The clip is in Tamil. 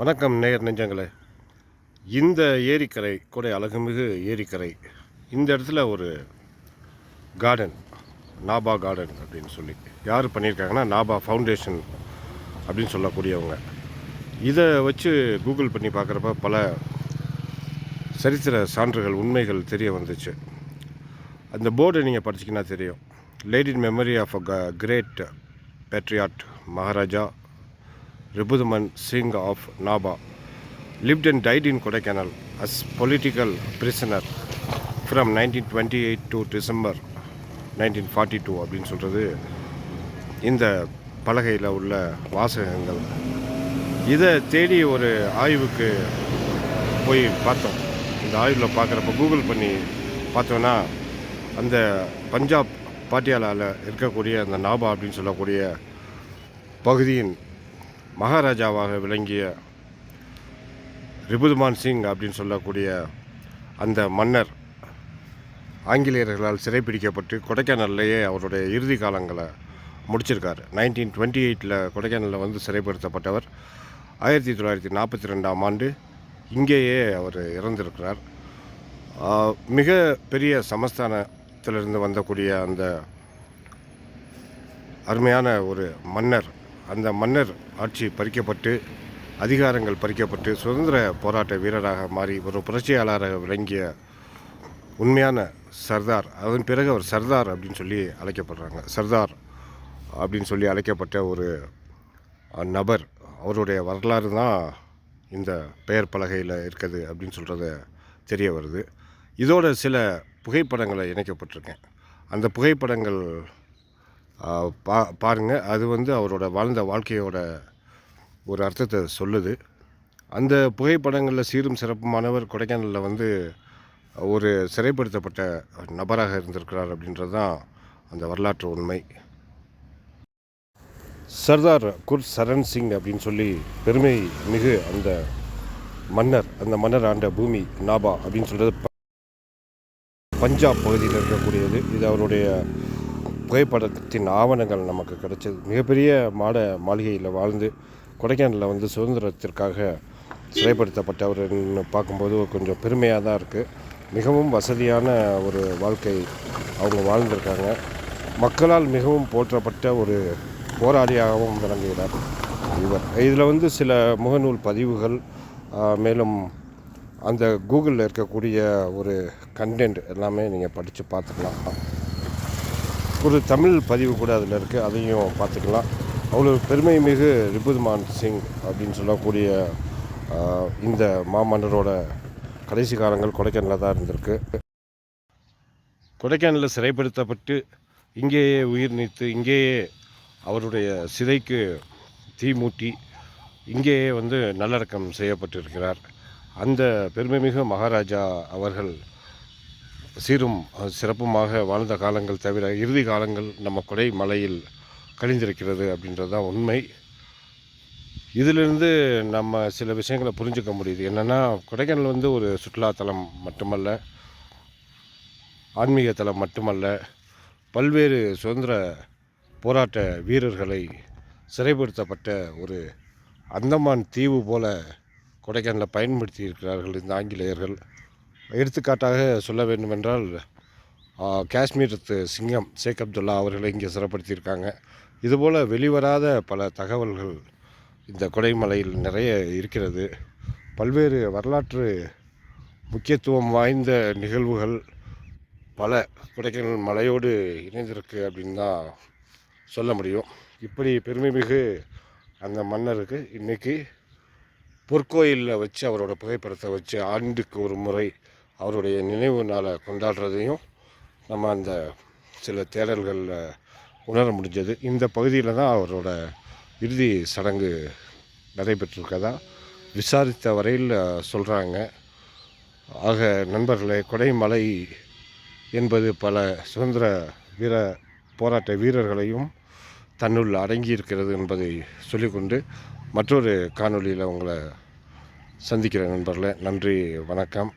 வணக்கம் நேயர் நெஞ்சங்களே. இந்த ஏரிக்கரை கூட அழகுமிகு ஏரிக்கரை இந்த இடத்துல ஒரு கார்டன் நாபா கார்டன் அப்படின்னு சொல்லி. யார் பண்ணியிருக்காங்கன்னா நாபா ஃபவுண்டேஷன் அப்படின்னு சொல்லக்கூடியவங்க. இதை வச்சு கூகுள் பண்ணி பார்க்குறப்ப பல சரித்திர சான்றுகள் உண்மைகள் தெரிய வந்துச்சு. அந்த போர்டை நீங்கள் படிச்சிங்கன்னா தெரியும். லேடின் memory of a great patriot Maharaja Ripudaman Singh of Naba. Lived and died in Kodaikanal as political prisoner from 1928 to December 1942 அப்படின்னு சொல்கிறது இந்த பலகையில் உள்ள வாசகங்கள். இதை தேடி ஒரு ஆய்வுக்கு போய் பார்த்தோம். இந்த ஆய்வில் பார்க்குறப்ப கூகுள் பண்ணி பார்த்தோன்னா அந்த பஞ்சாப் பாட்டியாலாவில் இருக்கக்கூடிய அந்த நாபா அப்படின்னு சொல்லக்கூடிய பகுதியின் மகாராஜாவாக விளங்கிய ரிபுதுமான் சிங் அப்படின்னு சொல்லக்கூடிய அந்த மன்னர் ஆங்கிலேயர்களால் சிறைப்பிடிக்கப்பட்டு கொடைக்கானல்லையே அவருடைய இறுதி காலங்களை முடிச்சிருக்காரு. நைன்டீன் டுவெண்ட்டி எயிட்டில் கொடைக்கானலில் வந்து சிறைப்படுத்தப்பட்டவர். ஆயிரத்தி தொள்ளாயிரத்தி நாற்பத்தி ரெண்டாம் ஆண்டு இங்கேயே அவர் இறந்திருக்கிறார். மிக பெரிய சமஸ்தானத்திலிருந்து வந்தக்கூடிய அந்த அருமையான ஒரு மன்னர் அந்த மன்னர் ஆட்சி பறிக்கப்பட்டு அதிகாரங்கள் பறிக்கப்பட்டு சுதந்திர போராட்ட வீரராக மாறி ஒரு புரட்சியாளராக விளங்கிய உண்மையான சர்தார் அதன் பிறகு அவர் சர்தார் அப்படின்னு சொல்லி அழைக்கப்படுறாங்க. சர்தார் அப்படின்னு சொல்லி அழைக்கப்பட்ட ஒரு நபர் அவருடைய வரலாறு தான் இந்த பெயர் பலகையில் இருக்குது அப்படின்னு சொல்கிறத தெரிய வருது. இதோட சில புகைப்படங்களை இணைக்கப்பட்டிருக்கேன். அந்த புகைப்படங்கள் பா பாருங்கள் அது வந்து அவரோட வாழ்ந்த வாழ்க்கையோட ஒரு அர்த்தத்தை சொல்லுது. அந்த புகைப்படங்களில் சீரும் சிறப்புமானவர் கொடைக்கானலில் வந்து ஒரு சிறைப்படுத்தப்பட்ட நபராக இருந்திருக்கிறார் அப்படின்றது தான் அந்த வரலாற்று உண்மை. சர்தார் குர் சரண் சிங் அப்படின்னு சொல்லி பெருமை மிகு அந்த மன்னர் அந்த மன்னர் ஆண்ட பூமி நாபா அப்படின்னு சொல்கிறது பஞ்சாப் பகுதியில் இருக்கக்கூடியது. இது அவருடைய புகைப்படத்தின் ஆவணங்கள் நமக்கு கிடைச்சது. மிகப்பெரிய மாட மாளிகையில் வாழ்ந்து கொடைக்கானலில் வந்து சுதந்திரத்திற்காக சிறைப்படுத்தப்பட்டவர்னு பார்க்கும்போது கொஞ்சம் பெருமையாக தான் இருக்குது மிகவும் வசதியான ஒரு வாழ்க்கை அவங்க வாழ்ந்திருக்காங்க. மக்களால் மிகவும் போற்றப்பட்ட ஒரு போராளியாகவும் விளங்குகிறார் இவர். இதில் வந்து சில முகநூல் பதிவுகள் மேலும் அந்த கூகுளில் இருக்கக்கூடிய ஒரு கண்டென்ட் எல்லாமே நீங்கள் படித்து பார்த்துக்கலாம். ஒரு தமிழ் பதிவு கூட அதில் இருக்குது அதையும் பார்த்துக்கலாம். அவ்வளோ பெருமை மிகு ரிபுதுமான் சிங் அப்படின்னு சொல்லக்கூடிய இந்த மாமன்னரோட கடைசி காலங்கள் கொடைக்கானலில் தான் இருந்திருக்கு. கொடைக்கானலில் சிறைப்படுத்தப்பட்டு இங்கேயே உயிர் நீத்து இங்கேயே அவருடைய சிதைக்கு தீ மூட்டி இங்கேயே வந்து நல்லடக்கம் செய்யப்பட்டிருக்கிறார். அந்த பெருமைமிகு மகாராஜா அவர்கள் சீரும் சிறப்புமாக வாழ்ந்த காலங்கள் தவிர இறுதி காலங்கள் நம்ம கொடை மலையில் கழிந்திருக்கிறது அப்படின்றது தான் உண்மை. இதிலிருந்து நம்ம சில விஷயங்களை புரிஞ்சுக்க முடியுது. என்னென்னா கொடைக்கானல் வந்து ஒரு சுற்றுலாத்தலம் மட்டுமல்ல ஆன்மீக தலம் மட்டுமல்ல பல்வேறு சுதந்திர போராட்ட வீரர்களை சிறைப்படுத்தப்பட்ட ஒரு அந்தமான் தீவு போல கொடைக்கானலில் பயன்படுத்தி இருக்கிறார்கள் இந்த ஆங்கிலேயர்கள். எடுத்துக்காட்டாக சொல்ல வேண்டுமென்றால் காஷ்மீரத்து சிங்கம் ஷேக் அப்துல்லா அவர்களை இங்கே சிறப்படுத்தியிருக்காங்க. இதுபோல் வெளிவராத பல தகவல்கள் இந்த கொடைமலையில் நிறைய இருக்கிறது. பல்வேறு வரலாற்று முக்கியத்துவம் வாய்ந்த நிகழ்வுகள் பல கொடைக்கானல் மலையோடு இணைந்திருக்கு அப்படின்னு தான் சொல்ல முடியும். இப்படி பெருமைமிகு அந்த மன்னருக்கு இன்றைக்கி பொற்கோயிலில் வச்சு அவரோட புகைப்படத்தை வச்சு ஆண்டுக்கு ஒரு முறை அவருடைய நினைவு நாளை கொண்டாடுறதையும் நம்ம அந்த சில தேடல்களில் உணர முடிஞ்சது. இந்த பகுதியில் தான் அவரோட இறுதி சடங்கு நடைபெற்றிருக்கதா விசாரித்த வரையில் சொல்கிறாங்க ஆக நண்பர்களே கொடைமலை என்பது பல சுதந்திர வீர போராட்ட வீரர்களையும் தன்னுள் அடங்கியிருக்கிறது என்பதை சொல்லிக்கொண்டு மற்றொரு காணொளியில் உங்களை சந்திக்கிற நண்பர்களே. நன்றி வணக்கம்.